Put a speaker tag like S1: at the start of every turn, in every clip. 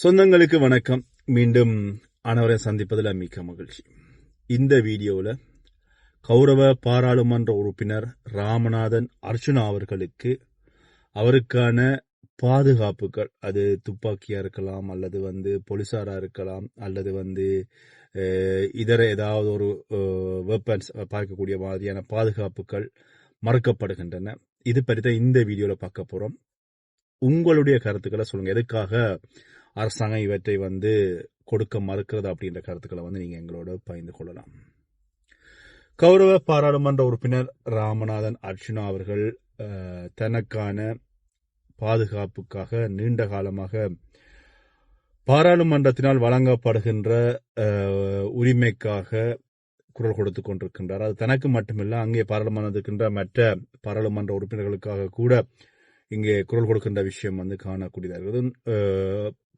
S1: சொந்தங்களுக்கு வணக்கம். மீண்டும் அனைவரை சந்திப்பதில் மிக்க மகிழ்ச்சி. இந்த வீடியோவில் கௌரவ பாராளுமன்ற உறுப்பினர் ராமநாதன் அர்ஜுனா அவர்களுக்கு அவருக்கான பாதுகாப்புகள் அது துப்பாக்கியா இருக்கலாம் அல்லது வந்து போலீசாரா இருக்கலாம் அல்லது வந்து இதர ஏதாவது ஒரு வெப்பன்ஸ் பார்க்கக்கூடிய மாதிரியான பாதுகாப்புகள் மறுக்கப்படுகின்றன. இது பற்றி தான் இந்த வீடியோவில் பார்க்க போகிறோம் உங்களுடைய கருத்துக்களை சொல்லுங்க. எதுக்காக அரசாங்கம் இவற்றை வந்து கொடுக்க மறுக்கிறது அப்படின்ற கருத்துக்களை வந்து நீங்க எங்களோட பகிர்ந்து கொள்ளலாம். கௌரவ பாராளுமன்ற உறுப்பினர் ராமநாதன் அர்ஜுனா அவர்கள் தனக்கான பாதுகாப்புக்காக நீண்ட காலமாக பாராளுமன்றத்தினால் வழங்கப்படுகின்ற உரிமைக்காக குரல் கொடுத்து கொண்டிருக்கின்றார். அது தனக்கு மட்டுமில்ல அங்கே பாராளுமன்றத்துக்கின்ற மற்ற பாராளுமன்ற உறுப்பினர்களுக்காக கூட இங்கே குரல் கொடுக்கின்ற விஷயம் வந்து காணக்கூடியதாக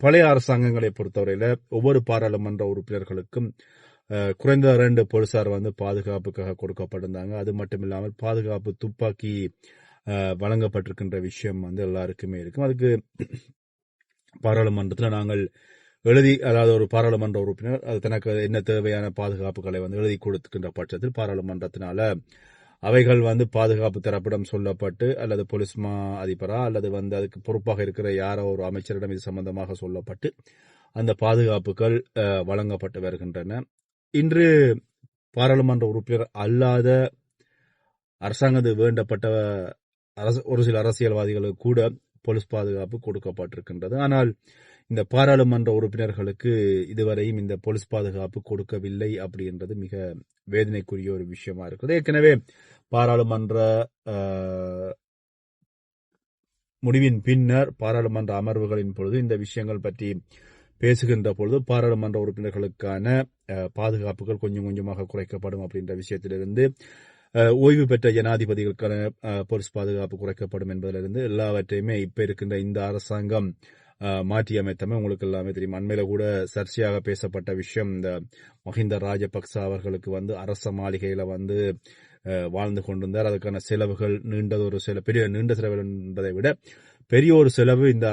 S1: பழைய அரசாங்கங்களை பொறுத்தவரையில ஒவ்வொரு பாராளுமன்ற உறுப்பினர்களுக்கும் குறைந்த இரண்டு போலீசார் வந்து பாதுகாப்புக்காக கொடுக்கப்பட்டிருந்தாங்க. அது மட்டும் இல்லாமல் பாதுகாப்பு துப்பாக்கி வழங்கப்பட்டிருக்கின்ற விஷயம் வந்து எல்லாருக்குமே இருக்கும். அதுக்கு பாராளுமன்றத்தில் நாங்கள் எழுதி அதாவது ஒரு பாராளுமன்ற உறுப்பினர் அது தனக்கு என்ன தேவையான பாதுகாப்புகளை வந்து எழுதி கொடுத்துக்கின்ற பட்சத்தில் பாராளுமன்றத்தினால அவைகள் வந்து பாதுகாப்பு தரப்பிடம் சொல்லப்பட்டு அல்லது போலீஸ் மா அதிபரா அல்லது வந்து அதுக்கு பொறுப்பாக இருக்கிற யாரோ ஒரு அமைச்சரிடம் இது சம்பந்தமாக சொல்லப்பட்டு அந்த பாதுகாப்புகள் வழங்கப்பட்டு வருகின்றன. இன்று பாராளுமன்ற உறுப்பினர் அல்லாத அரசாங்கத்து வேண்டப்பட்ட அரசு ஒரு சில அரசியல்வாதிகளுக்கு கூட போலீஸ் பாதுகாப்பு கொடுக்கப்பட்டிருக்கின்றது. ஆனால் இந்த பாராளுமன்ற உறுப்பினர்களுக்கு இதுவரையும் இந்த போலீஸ் பாதுகாப்பு கொடுக்கவில்லை அப்படின்றது மிக வேதனைக்குரிய ஒரு விஷயமா இருக்குது. ஏற்கனவே பாராளுமன்ற முடிவின் பின்னர் பாராளுமன்ற அமர்வுகளின் பொழுது இந்த விஷயங்கள் பற்றி பேசுகின்ற பொழுது பாராளுமன்ற உறுப்பினர்களுக்கான பாதுகாப்புகள் கொஞ்சம் கொஞ்சமாக குறைக்கப்படும் அப்படின்ற விஷயத்திலிருந்து ஓய்வு பெற்ற ஜனாதிபதிகளுக்கான போலீஸ் பாதுகாப்பு குறைக்கப்படும் என்பதிலிருந்து எல்லாவற்றையுமே இப்ப இருக்கின்ற இந்த அரசாங்கம் மாற்றி அமைத்தமை உங்களுக்கு எல்லாமே தெரியும். அண்மையில கூட சர்ச்சையாக பேசப்பட்ட விஷயம் இந்த மஹிந்த ராஜபக்ச அவர்களுக்கு வந்து அரச மாளிகையில வந்து வாழ்ந்து கொண்டிருந்தார். அதுக்கான செலவுகள் நீண்டது ஒரு சில பெரிய நீண்ட செலவு என்பதை விட பெரிய ஒரு செலவு இந்த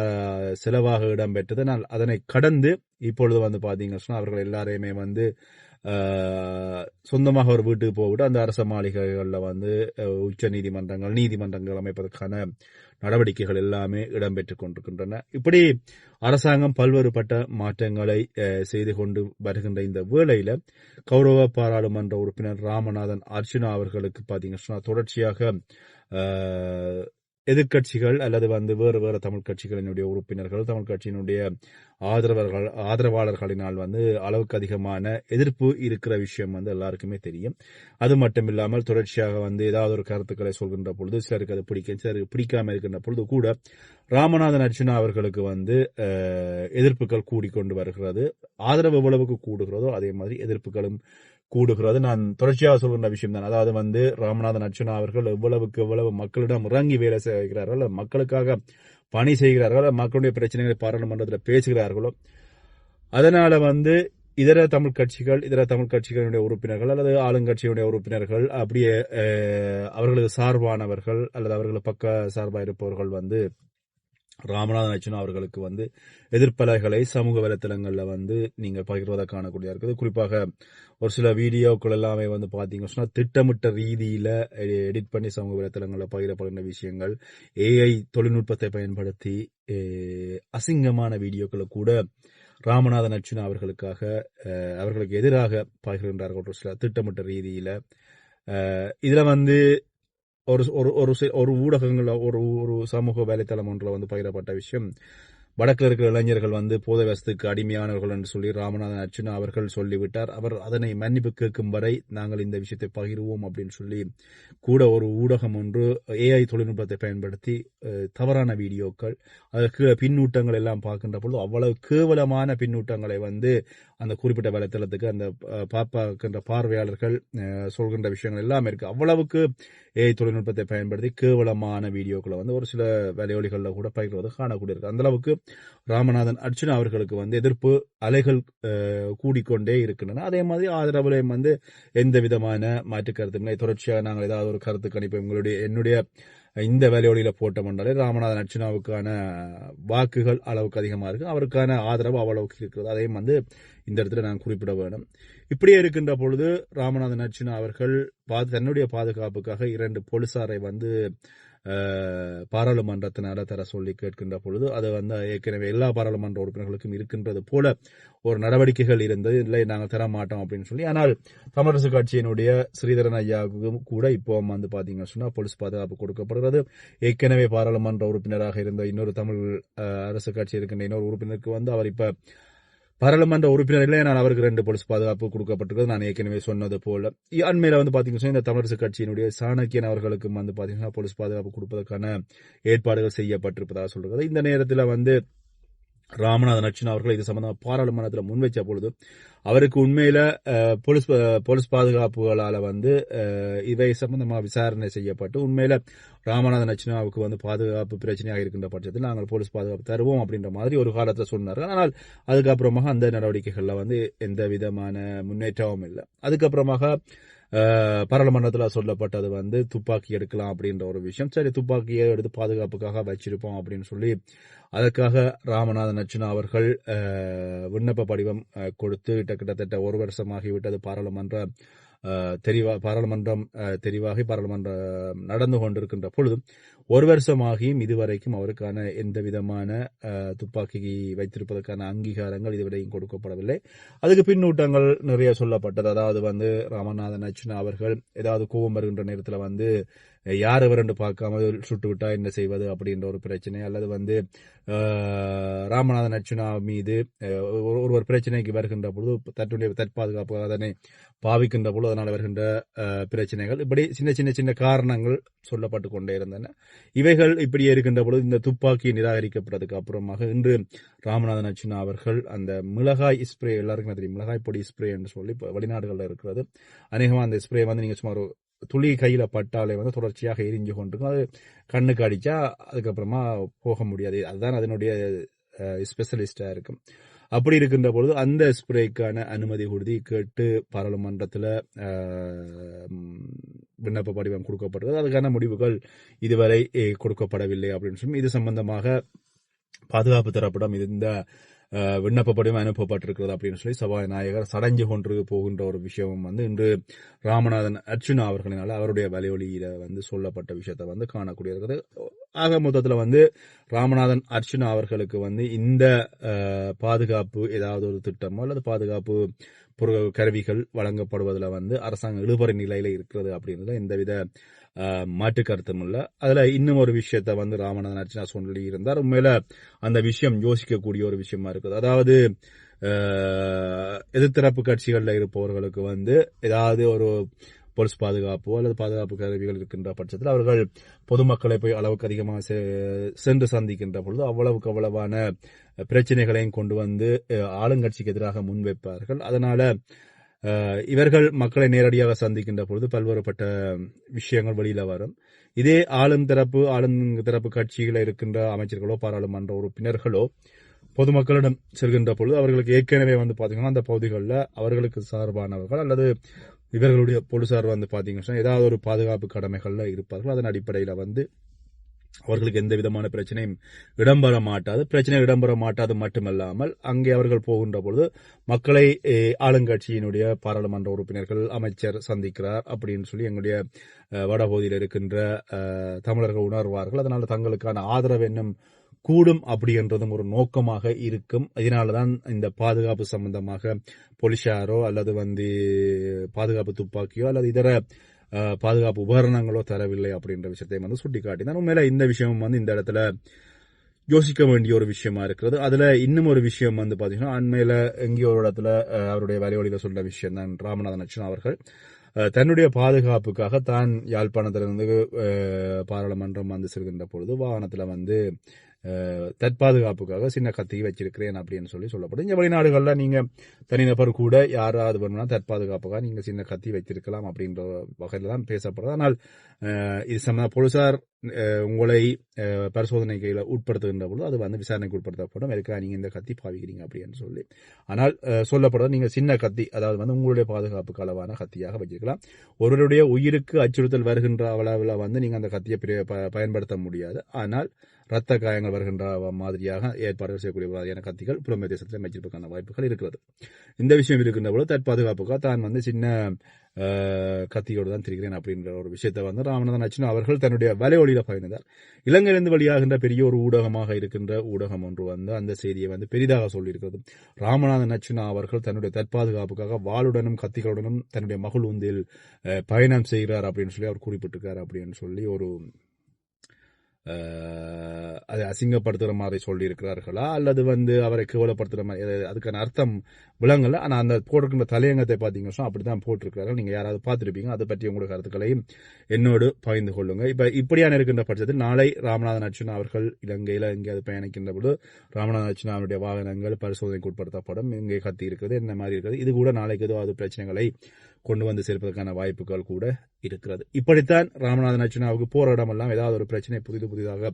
S1: செலவாக இடம்பெற்றது. ஆனால் அதனை கடந்து இப்பொழுது வந்து பாத்தீங்கன்னா அவர்கள் எல்லாரையுமே வந்து சொந்தமாக ஒரு வீட்டுக்கு போய்விட்டு அந்த அரச மாளிகைகளில் வந்து உச்ச நீதிமன்றங்கள் நீதிமன்றங்கள் அமைப்பதற்கான நடவடிக்கைகள் எல்லாமே இடம்பெற்றுக் கொண்டிருக்கின்றன. இப்படி அரசாங்கம் பல்வேறுபட்ட மாற்றங்களை செய்து கொண்டு வருகின்ற இந்த வேளையில கௌரவ பாராளுமன்ற உறுப்பினர் ராமநாதன் அர்ச்சுனா அவர்களுக்கு பாத்தீங்கன்னா தொடர்ச்சியாக எதிர்கட்சிகள் எதிர்க்கட்சிகள் அல்லது வந்து வேறு வேறு தமிழ் கட்சிகளினுடைய உறுப்பினர்கள் தமிழ் கட்சியினுடைய ஆதரவர்கள் ஆதரவாளர்களினால் வந்து அளவுக்கு அதிகமான எதிர்ப்பு இருக்கிற விஷயம் வந்து எல்லாருக்குமே தெரியும். அது மட்டும் இல்லாமல் தொடர்ச்சியாக வந்து ஏதாவது ஒரு கருத்துக்களை சொல்கின்ற பொழுது சிலருக்கு அது பிடிக்கும் சிலருக்கு பிடிக்காம இருக்கின்ற பொழுது கூட ராமநாதன் அர்ஜுனா அவர்களுக்கு வந்து எதிர்ப்புகள் கூடிக்கொண்டு வருகிறது. ஆதரவு எவ்வளவுக்கு கூடுகிறதோ அதே மாதிரி எதிர்ப்புகளும் கூடுகிறது. நான் தொடர்ச்சியாக சொல்கிற விஷயம் தான் அதாவது வந்து ராமநாதன் அர்ச்சனா அவர்கள் எவ்வளவுக்கு எவ்வளவு மக்களிடம் இறங்கி வேலை செய்கிறார்கள் மக்களுக்காக பணி செய்கிறார்கள் மக்களுடைய பிரச்சனைகளை பாராளுமன்றத்தில் பேசுகிறார்களோ அதனால வந்து இதர தமிழ் கட்சிகள் இதர தமிழ் கட்சிகளுடைய உறுப்பினர்கள் அல்லது ஆளுங்கட்சியுடைய உறுப்பினர்கள் அப்படியே அவர்களது சார்பானவர்கள் அல்லது அவர்கள் பக்க சார்பாக இருப்பவர்கள் வந்து ராமநாதன் அர்ச்சுனா அவர்களுக்கு வந்து எதிர்ப்பலைகளை சமூக வலைத்தளங்களில் வந்து நீங்கள் பகிர்வதை காணக்கூடிய இருக்குது. குறிப்பாக ஒரு சில வீடியோக்கள் எல்லாமே வந்து பார்த்தீங்க சொன்னால் திட்டமிட்ட ரீதியில் எடிட் பண்ணி சமூக வலைத்தளங்களில் பகிரப்படுகின்ற விஷயங்கள் ஏஐ தொழில்நுட்பத்தை பயன்படுத்தி அசிங்கமான வீடியோக்களை கூட ராமநாதன் அர்ச்சுனா அவர்களுக்காக அவர்களுக்கு எதிராக பகிர்கின்றார்கள். ஒரு சில திட்டமிட்ட ரீதியில் இதில் வந்து ஒரு ஒரு ஒரு ஊடகங்களில் ஒரு ஒரு ஒரு சமூக வலைத்தளம் ஒன்றில் வந்து பகிரப்பட்ட விஷயம். வடக்கில் இருக்கிற இளைஞர்கள் வந்து போதை வசத்துக்கு அடிமையானவர்கள் என்று சொல்லி ராமநாதன் அர்ச்சுனா அவர்கள் சொல்லிவிட்டார். அவர் அதனை மன்னிப்பு கேட்கும் வரை நாங்கள் இந்த விஷயத்தை பகிர்வோம் அப்படின்னு சொல்லி கூட ஒரு ஊடகம் ஒன்று ஏஐ தொழில்நுட்பத்தை பயன்படுத்தி தவறான வீடியோக்கள் அதற்கு பின்னூட்டங்கள் எல்லாம் பார்க்கின்ற பொழுது அவ்வளவு கேவலமான பின்னூட்டங்களை வந்து அந்த குறிப்பிட்ட வலைத்தளத்துக்கு அந்த பார்ப்பாக்கின்ற பார்வையாளர்கள் சொல்கின்ற விஷயங்கள் எல்லாமே இருக்கு. அவ்வளவுக்கு ஏஐ தொழில்நுட்பத்தை பயன்படுத்தி கேவலமான வீடியோக்களை வந்து ஒரு சில வேலையொலிகளில் கூட பகிர்வது காணக்கூடிய இருக்கு. அந்த அளவுக்கு ராமநாதன் அர்ச்சுனா அவர்களுக்கு வந்து எதிர்ப்பு அலைகள் கூடிக்கொண்டே இருக்கின்றன. அதே மாதிரி ஆதரவுலையும் வந்து எந்த விதமான மாற்று கருத்துமில்லை தொடர்ச்சியாக நாங்கள் ஏதாவது ஒரு கருத்து கணிப்பு எங்களுடைய என்னுடைய இந்த வேலையோடியில போட்டோம்னாலே ராமநாதன் அர்ச்சுனாவுக்கான வாக்குகள் அளவுக்கு அதிகமாக இருக்கு. அவருக்கான ஆதரவு அவ்வளவுக்கு இருக்கிறது. அதையும் வந்து இந்த இடத்துல நான் குறிப்பிட வேணும் இப்படியே இருக்கின்ற பொழுது ராமநாதன் அர்ச்சுனா அவர்கள் பா- தன்னுடைய பாதுகாப்புக்காக இரண்டு போலீசாரை வந்து பாராளுமன்றத்தினால தர சொல்லி கேட்கின்ற பொழுது அது வந்து ஏற்கனவே எல்லா பாராளுமன்ற உறுப்பினர்களுக்கும் இருக்கின்றது போல ஒரு நடவடிக்கைகள் இருந்தது. இல்லை நாங்கள் தர மாட்டோம் அப்படின்னு சொல்லி. ஆனால் தமிழரசு கட்சியினுடைய ஸ்ரீதரன் ஐயாவுக்கும் கூட இப்போ வந்து பாத்தீங்கன்னா சொன்னா போலீஸ் பாதுகாப்பு கொடுக்கப்படுகிறது. ஏற்கனவே பாராளுமன்ற உறுப்பினராக இருந்த இன்னொரு தமிழ் அரசு கட்சி இருக்கின்ற இன்னொரு உறுப்பினருக்கு வந்து அவர் இப்போ பாராளுமன்ற உறுப்பினர்களே நான் அவருக்கு ரெண்டு போலீஸ் பாதுகாப்பு கொடுக்கப்பட்டிருக்கிறது. நான் ஏற்கனவே சொன்னது போல. அண்மையில் அண்மையில வந்து பாத்தீங்கன்னா இந்த தமிழரசு கட்சியினுடைய சாணக்கியன் அவர்களுக்கும் வந்து பாத்தீங்கன்னா போலீஸ் பாதுகாப்பு கொடுப்பதற்கான ஏற்பாடுகள் செய்யப்பட்டிருப்பதாக சொல்றது இந்த நேரத்தில் வந்து ராமநாதன் அர்ச்சனா அவர்கள் இது சம்பந்தமாக பாராளுமன்றத்தில் முன்வைச்ச பொழுது அவருக்கு உண்மையில போலீஸ் போலீஸ் பாதுகாப்புகளால் வந்து இவை சம்பந்தமாக விசாரணை செய்யப்பட்டு உண்மையில ராமநாதன் அர்ச்சனாவுக்கு வந்து பாதுகாப்பு பிரச்சனையாக இருக்கின்ற பட்சத்தில் நாங்கள் போலீஸ் பாதுகாப்பு தருவோம் அப்படின்ற மாதிரி ஒரு காலத்தில் சொன்னார்கள். ஆனால் அதுக்கப்புறமாக அந்த நடவடிக்கைகளில் வந்து எந்த விதமான முன்னேற்றமும் இல்லை. அதுக்கப்புறமாக பாராளுமன்றத்தில் சொல்லப்பட்டது வந்து துப்பாக்கி எடுக்கலாம் அப்படின்ற ஒரு விஷயம். சரி துப்பாக்கியை எடுத்து பாதுகாப்புக்காக வச்சிருப்போம் அப்படின்னு சொல்லி அதற்காக ராமநாதன் அர்ச்சுனா அவர்கள் விண்ணப்ப படிவம் கொடுத்து கிட்ட- கிட்டத்தட்ட ஒரு வருஷமாகிவிட்டது பாராளுமன்ற தெரிவா பாராளுமன்றம் தெரிவாகி பாராளுமன்றம் நடந்து கொண்டிருக்கின்ற பொழுதும் ஒரு வருஷமாகியும் இதுவரைக்கும் அவருக்கான எந்த விதமான துப்பாக்கி வைத்திருப்பதற்கான அங்கீகாரங்கள் இதுவரையும் கொடுக்கப்படவில்லை. அதுக்கு பின்னூட்டங்கள் நிறைய சொல்லப்பட்டது. அதாவது வந்து ராமநாதன் அர்ச்சுனா அவர்கள் ஏதாவது கோபம் வருகின்ற நேரத்தில் வந்து யார் எவர் என்று பார்க்காம சுட்டு விட்டா என்ன செய்வது அப்படின்ற ஒரு பிரச்சனை அல்லது வந்து ராமநாதன் அர்ச்சுனா மீது ஒரு ஒரு- பிரச்சனைக்கு வருகின்ற பொழுது தன்னுடைய தற்பாதுகாப்பு அதனை பாவிக்கின்ற பொழுது அதனால் வருகின்ற பிரச்சனைகள். இப்படி சின்ன சின்ன சின்ன காரணங்கள் சொல்லப்பட்டு கொண்டே இருந்தன. இவைகள் இப்படி இருக்கின்ற பொழுது இந்த துப்பாக்கி நிராகரிக்கப்பட்டதுக்கு அப்புறமாக இன்று ராமநாதன் அர்ச்சுனா அவர்கள் அந்த மிளகாய் ஸ்ப்ரே எல்லாருக்கும் தெரியும் மிளகாய் பொடி ஸ்ப்ரே என்று சொல்லி இப்போ வெளிநாடுகளில் இருக்கிறது. அநேகமாக அந்த ஸ்ப்ரே வந்து நீங்கள் சுமார் துளி கையில் பட்டாலே வந்து தொடர்ச்சியாக எரிஞ்சு கொண்டிருக்கும். அது கண்ணுக்கு அடித்தா அதுக்கப்புறமா போக முடியாது. அதுதான் அதனுடைய ஸ்பெஷலிஸ்டாக இருக்கும். அப்படி இருக்கின்ற பொழுது அந்த ஸ்ப்ரேக்கான அனுமதி உறுதி கேட்டு பாராளுமன்றத்தில் விண்ணப்ப படிவம் கொடுக்கப்பட்டது. அதுக்கான முடிவுகள் இதுவரை கொடுக்கப்படவில்லை அப்படின்னு சொல்லி இது சம்பந்தமாக பாதுகாப்பு தரப்படம் இந்த விண்ணப்பப்படியும் அனுப்பப்பட்டிருக்கிறது அப்படின்னு சொல்லி சபாநாயகர் சடைஞ்சு கொண்டு போகின்ற ஒரு விஷயமும் வந்து இன்று ராமநாதன் அர்ச்சுனா அவர்களினால அவருடைய வலையொலியில வந்து சொல்லப்பட்ட விஷயத்தை வந்து காணக்கூடியிருக்குது ஆக மொத்தத்தில் வந்து ராமநாதன் அர்ச்சுனா அவர்களுக்கு வந்து இந்த பாதுகாப்பு ஏதாவது ஒரு திட்டமோ அல்லது பாதுகாப்பு கருவிகள் வழங்கப்படுவதில் வந்து அரசாங்கம் இழுபறி நிலையில இருக்கிறது அப்படின்றத எந்தவித வித மாற்று கருத்தும் இல்லை. அதுல இன்னும் ஒரு விஷயத்த வந்து ராமநாதன் அர்ச்சனா சொல்லி இருந்தார். உண்மையில அந்த விஷயம் யோசிக்கக்கூடிய ஒரு விஷயமா இருக்குது. அதாவது எதிர்த்தரப்பு கட்சிகளில் இருப்பவர்களுக்கு வந்து ஏதாவது ஒரு போலீஸ் பாதுகாப்போ அல்லது பாதுகாப்பு கருவிகள் இருக்கின்ற பட்சத்தில் அவர்கள் பொதுமக்களை போய் அளவுக்கு அதிகமாக செ- சென்று சந்திக்கின்ற பொழுது அவ்வளவுக்கு அவ்வளவான பிரச்சனைகளையும் கொண்டு வந்து ஆளுங்கட்சிக்கு எதிராக முன்வைப்பார்கள். அதனால இவர்கள் மக்களை நேரடியாக சந்திக்கின்ற பொழுது பல்வேறுபட்ட விஷயங்கள் வெளியில வரும். இதே ஆளும் தரப்பு ஆளும் தரப்பு கட்சியில் இருக்கின்ற அமைச்சர்களோ பாராளுமன்ற உறுப்பினர்களோ பொதுமக்களிடம் செல்கின்ற பொழுது அவர்களுக்கு ஏற்கனவே வந்து பாத்தீங்கன்னா அந்த பகுதிகளில் அவர்களுக்கு சார்பானவர்கள் அல்லது இவர்களுடைய போலீசார் வந்து பாத்தீங்கன்னா ஏதாவது ஒரு பாதுகாப்பு கடமைகள்ல இருப்பார்கள். அதன் அடிப்படையில வந்து அவர்களுக்கு எந்த விதமான பிரச்சனையும் இடம்பெற மாட்டாது. பிரச்சனை இடம்பெற மாட்டாது மட்டுமல்லாமல் அங்கே அவர்கள் போகின்ற பொழுது மக்களை ஆளுங்கட்சியினுடைய பாராளுமன்ற உறுப்பினர்கள் அமைச்சர் சந்திக்கிறார் அப்படின்னு சொல்லி எங்களுடைய வடபகுதியில் இருக்கின்ற தமிழர்கள் உணர்வார்கள். அதனால தங்களுக்கான ஆதரவு என்னும் கூடும் அப்படி என்றதும் ஒரு நோக்கமாக இருக்கும். இதனாலதான் இந்த பாதுகாப்பு சம்பந்தமாக போலீஸாரோ அல்லது வந்து பாதுகாப்பு துப்பாக்கியோ அல்லது இதர பாதுகாப்பு உபகரணங்களோ தரவில்லை அப்படின்ற விஷயத்தையும் வந்து சுட்டிக்காட்டினார் உண்மையில இந்த விஷயம் வந்து இந்த இடத்துல யோசிக்க வேண்டிய ஒரு விஷயமா இருக்கிறது. அதுல இன்னும் ஒரு விஷயம் வந்து பாத்தீங்கன்னா அண்மையில எங்கேயோ ஒரு இடத்துல அவருடைய வலைவழியில சொல்ற விஷயம் தான் ராமநாதன் அர்ச்சனா அவர்கள். தன்னுடைய பாதுகாப்புக்காக தான் யாழ்ப்பாணத்திலிருந்து பாராளுமன்றம் வந்து செல்கின்ற பொழுது வாகனத்துல வந்து தற்பாதுகாப்புக்காக சின்ன கத்தி வச்சிருக்கிறேன் அப்படின்னு சொல்லி சொல்லப்படும். இந்த வெளிநாடுகளில் நீங்கள் தனிநபர் கூட யாராவது வேணும்னா தற்பாதுகாப்புக்காக நீங்கள் சின்ன கத்தி வச்சிருக்கலாம் அப்படின்ற வகையில் தான் பேசப்படுறது ஆனால் இது சம்மந்த போலீசார் உங்களை அஹ், உட்படுத்துகின்ற பொழுது அது வந்து விசாரணைக்கு உட்படுத்தப்படும். எதுக்காக நீங்கள் இந்த கத்தி பாவிக்கிறீங்க அப்படின்னு சொல்லி. ஆனால் சொல்லப்படுறது நீங்கள் சின்ன கத்தி அதாவது வந்து உங்களுடைய பாதுகாப்புக்கு அளவான கத்தியாக வச்சிருக்கலாம். ஒருவருடைய உயிருக்கு அச்சுறுத்தல் வருகின்ற அளவில் வந்து நீங்கள் அந்த கத்தியை பிரிய- ப- பயன்படுத்த முடியாது. ஆனால் ரத்த காயங்கள் வருகின்ற மாதிரியாக ஏற்பாடுகள் செய்யக்கூடிய மாதிரியான கத்திகள் புலமை தேசத்தில் அமைச்சிருப்பதற்கான வாய்ப்புகள் இருக்கிறது. இந்த விஷயம் இருக்கின்ற போது தற்பாதுகாப்புக்காக தான் வந்து சின்ன கத்தியோடு தான் திரிகிறேன் அப்படின்ற ஒரு விஷயத்தை வந்து ராமநாதன் அச்சுனா அவர்கள் தன்னுடைய வலையொலியில பயணித்தார். இலங்கையிலிருந்து வெளியாகின்ற பெரிய ஒரு ஊடகமாக இருக்கின்ற ஊடகம் ஒன்று வந்து அந்த செய்தியை வந்து பெரிதாக சொல்லியிருக்கிறது. ராமநாதன் அச்சுனா அவர்கள் தன்னுடைய தற்பாதுகாப்புக்காக வாளுடனும் கத்திகளுடனும் தன்னுடைய மகள் உந்தில் பயணம் செய்கிறார் அப்படின்னு சொல்லி அவர் குறிப்பிட்டிருக்கார் அப்படின்னு சொல்லி ஒரு அதை அசிங்கப்படுத்துகிற மாதிரி சொல்லியிருக்கிறார்களா? அல்லது வந்து அவரை கேவலப்படுத்துகிற மாதிரி அதுக்கான அர்த்தம் விளங்கலை. ஆனால் அந்த போட்டிருக்கிற தலையங்கத்தை பார்த்தீங்கன்னா அப்படி தான் போட்டிருக்கிறார்கள் நீங்கள் யாராவது பார்த்துருப்பீங்க. அதை பற்றி உங்களுடைய கருத்துக்களையும் என்னோடு பகிர்ந்து கொள்ளுங்க. இப்போ இப்படியான இருக்கின்ற பட்சத்தில் நாளை ராமநாதன் அர்ச்சுனா அவர்கள் இலங்கையில் எங்கேயாவது பயணிக்கின்ற பொழுது ராமநாதன் அர்ச்சுனா அவருடைய வாகனங்கள் பரிசோதனைக்கு உட்படுத்தப்படும். இங்கே கத்தி இருக்கிறது என்ன மாதிரி இருக்கிறது இது கூட நாளைக்கு ஏதாவது பிரச்சனைகளை கொண்டு வந்து சேர்ப்பதற்கான வாய்ப்புகள் கூட இருக்கிறது. இப்படித்தான் ராமநாதன் அர்ச்சுனாவுக்கு போற இடமெல்லாம் ஏதாவது ஒரு பிரச்சனை புதிது புதிதாக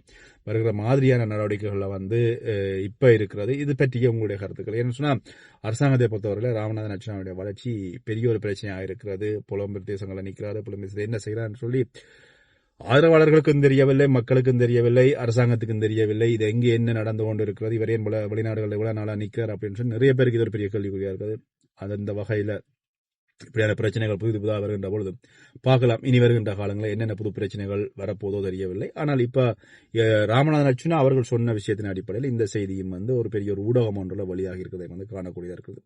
S1: வருகிற மாதிரியான நடவடிக்கைகளில் வந்து இப்ப இருக்கிறது. இது பற்றிய உங்களுடைய கருத்துக்கள். ஏன்னு சொன்னா அரசாங்கத்தை பொறுத்தவரையில் ராமநாதன் அர்ச்சனாவுடைய வளர்ச்சி பெரிய ஒரு பிரச்சனையாக இருக்கிறது. புலம்பெயர் தேசங்களை நிற்கிறாரு புலம்பெயர் என்ன செய்யறான்னு சொல்லி ஆதரவாளர்களுக்கும் தெரியவில்லை மக்களுக்கும் தெரியவில்லை அரசாங்கத்துக்கும் தெரியவில்லை. இது எங்கே என்ன நடந்து கொண்டு இருக்கிறது இவர் ஏன் வெளிநாடுகளில் இவ்வளவு நாளா நிற்கிறார் அப்படின்னு சொல்லி நிறைய பேருக்கு இது ஒரு பெரிய கேள்விக்குறியா இருக்குது. அது அந்த வகையில இப்படியான பிரச்சனைகள் புது புதாக வருகின்ற பொழுது பார்க்கலாம். இனி வருகின்ற காலங்களில் என்னென்ன புது பிரச்சனைகள் வரப்போதோ தெரியவில்லை. ஆனால் இப்ப ராமநாதன் அர்ச்சுனா அவர்கள் சொன்ன விஷயத்தின் அடிப்படையில் இந்த செய்தியும் வந்து ஒரு பெரிய ஒரு ஊடகம் ஒன்றுல வழியாக இருக்கிறதை வந்து காணக்கூடியதாக இருக்குது.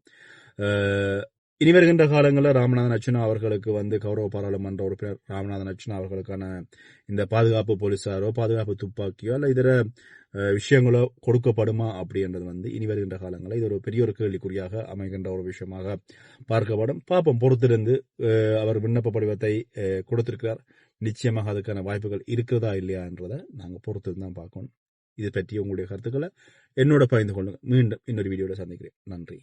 S1: இனி வருகின்ற காலங்களில் ராமநாதன் அச்சுனா அவர்களுக்கு வந்து கௌரவ பாராளுமன்ற உறுப்பினர் ராமநாதன் அச்சுனா அவர்களுக்கான இந்த பாதுகாப்பு போலீசாரோ பாதுகாப்பு துப்பாக்கியோ அல்ல இதர விஷயங்களோ கொடுக்கப்படுமா அப்படின்றது வந்து இனி வருகின்ற காலங்களில் இது ஒரு பெரிய ஒரு கேள்விக்குறியாக அமைகின்ற ஒரு விஷயமாக பார்க்கப்படும். பார்ப்போம் பொறுத்திருந்து அவர் விண்ணப்ப படிவத்தை கொடுத்திருக்கிறார். நிச்சயமாக அதுக்கான வாய்ப்புகள் இருக்கிறதா இல்லையான்றதை நாங்கள் பொறுத்திருந்து தான் பார்க்கணும். இது பற்றி உங்களுடைய கருத்துக்களை என்னோட பகிர்ந்து கொள்ளுங்கள் மீண்டும் இன்னொரு வீடியோட சந்திக்கிறேன். நன்றி.